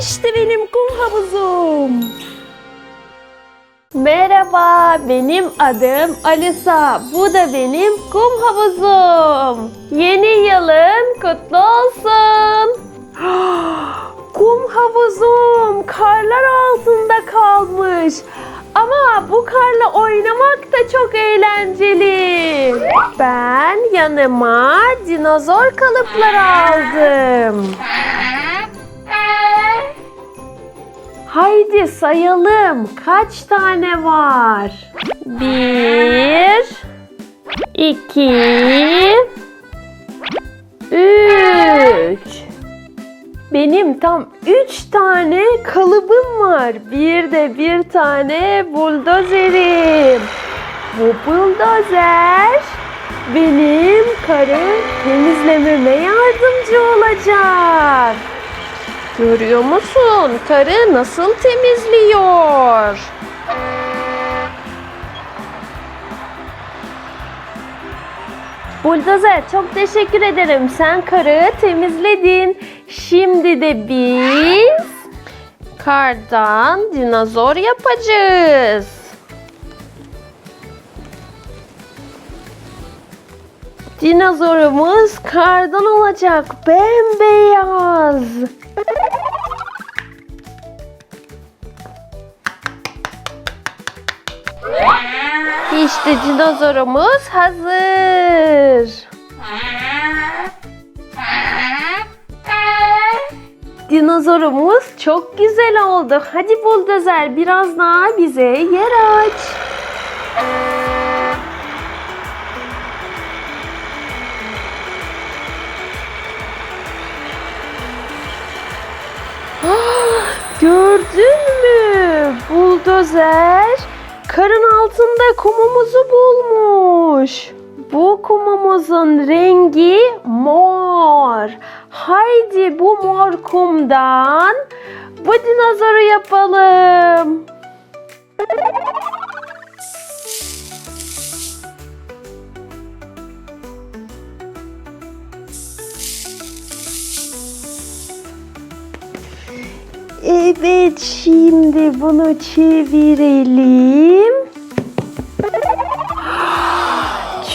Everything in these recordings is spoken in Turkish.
İşte benim kum havuzum. Merhaba, benim adım Alisa. Bu da benim kum havuzum. Yeni yılın kutlu olsun. kum havuzum karlar altında kalmış. Ama bu karla oynamak da çok eğlenceli. Ben yanıma dinozor kalıpları aldım. Haydi sayalım. Kaç tane var? Bir, iki, üç. Benim tam üç tane kalıbım var. Bir de bir tane buldozerim. Bu buldozer benim karı temizlememe yardımcı olacak. Görüyor musun? Karı nasıl temizliyor? Buldozer çok teşekkür ederim. Sen karı temizledin. Şimdi de biz kardan dinozor yapacağız. Dinozorumuz kardan olacak. Bembeyaz. İşte dinozorumuz hazır. Dinozorumuz çok güzel oldu. Hadi buldozer biraz daha bize yer aç. Ah, Gördün mü? Buldozer karın altında kumumuzu bulmuş. Bu kumumuzun rengi mor. Haydi bu mor kumdan bu dinozoru yapalım. Evet, şimdi bunu çevirelim.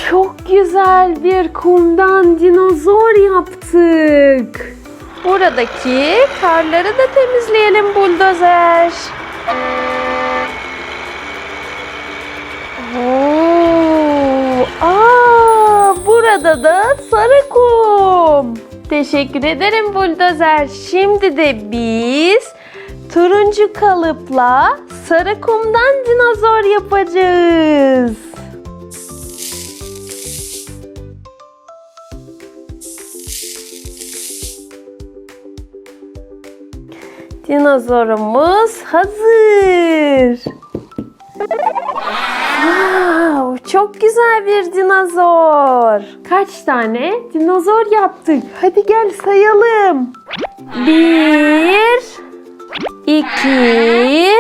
Çok güzel bir kumdan dinozor yaptık. Buradaki karları da temizleyelim buldozer. Oo, aa, burada da sarı kum. Teşekkür ederim buldozer. Şimdi de biz turuncu kalıpla sarı kumdan dinozor yapacağız. Dinozorumuz hazır. Wow, çok güzel bir dinozor. Kaç tane dinozor yaptık? Hadi gel sayalım. Bir, iki,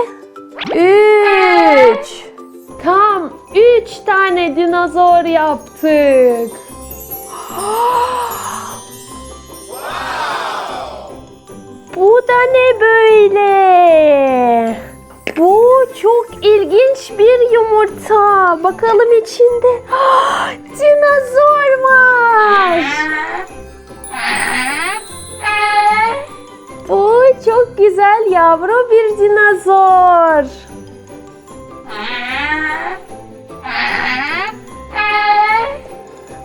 üç. Tam üç tane dinozor yaptık. Bu da ne böyle? Çok ilginç bir yumurta. Bakalım içinde. Dinozor var. Bu çok güzel yavru bir dinozor.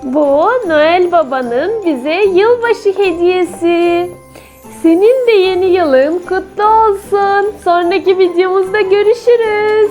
Bu Noel Baba'nın bize yılbaşı hediyesi. Senin de yeni yılın kutlu olsun. Sonraki videomuzda görüşürüz.